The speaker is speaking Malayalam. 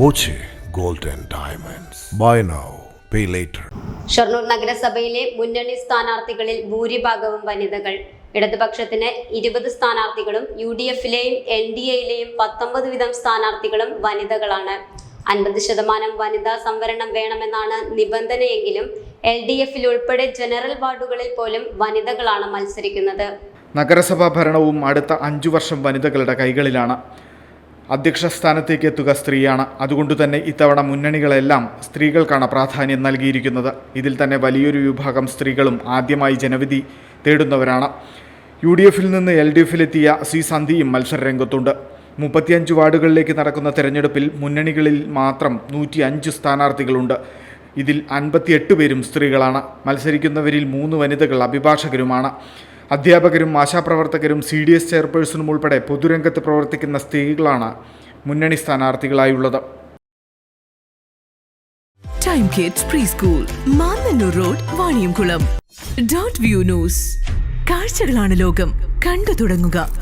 Boche golden diamonds. Buy now pay later. Shoranur നഗരസഭയിലെ മുന്നണി സ്ഥാനാർത്ഥികളിൽ ഭൂരിഭാഗവും വനിതകൾ. ഇടതുപക്ഷത്തിന് ഇരുപത് സ്ഥാനാർത്ഥികളും യു ഡി എഫിലെയും എൻ ഡി എയിലെയും പത്തൊമ്പത് വീതം സ്ഥാനാർത്ഥികളും വനിതകളാണ്. അൻപത് ശതമാനം വനിതാ സംവരണം വേണമെന്നാണ് നിബന്ധനയെങ്കിലും എൽ ഡി എഫിൽ ഉൾപ്പെടെ ജനറൽ വാർഡുകളിൽ പോലും വനിതകളാണ് മത്സരിക്കുന്നത്. നഗരസഭാ ഭരണവും അടുത്ത അഞ്ചു വർഷം വനിതകളുടെ കൈകളിലാണ്. അധ്യക്ഷ സ്ഥാനത്തേക്ക് എത്തുക സ്ത്രീയാണ്. അതുകൊണ്ട് തന്നെ ഇത്തവണ മുന്നണികളെല്ലാം സ്ത്രീകൾക്കാണ് പ്രാധാന്യം നൽകിയിരിക്കുന്നത്. ഇതിൽ തന്നെ വലിയൊരു വിഭാഗം സ്ത്രീകളും ആദ്യമായി ജനവിധി തേടുന്നവരാണ്. യു ഡി എഫിൽ നിന്ന് എൽ ഡി എഫിലെത്തിയ സി സന്ധിയും മത്സരരംഗത്തുണ്ട്. മുപ്പത്തിയഞ്ച് വാർഡുകളിലേക്ക് നടക്കുന്ന തെരഞ്ഞെടുപ്പിൽ മുന്നണികളിൽ മാത്രം നൂറ്റി അഞ്ച് സ്ഥാനാർത്ഥികളുണ്ട്. ഇതിൽ അൻപത്തിയെട്ട് പേരും സ്ത്രീകളാണ്. മത്സരിക്കുന്നവരിൽ മൂന്ന് വനിതകൾ അഭിഭാഷകരുമാണ്. അധ്യാപകരും ആശാപ്രവർത്തകരും സി ഡി എസ് ചെയർപേഴ്സണും ഉൾപ്പെടെ പൊതുരംഗത്ത് പ്രവർത്തിക്കുന്ന സ്ത്രീകളാണ് മുന്നണി സ്ഥാനാർത്ഥികളായുള്ളത്. Time Kids preschool road view news കാഴ്ചകളാണ് ലോകം. കണ്ടു തുടങ്ങുക.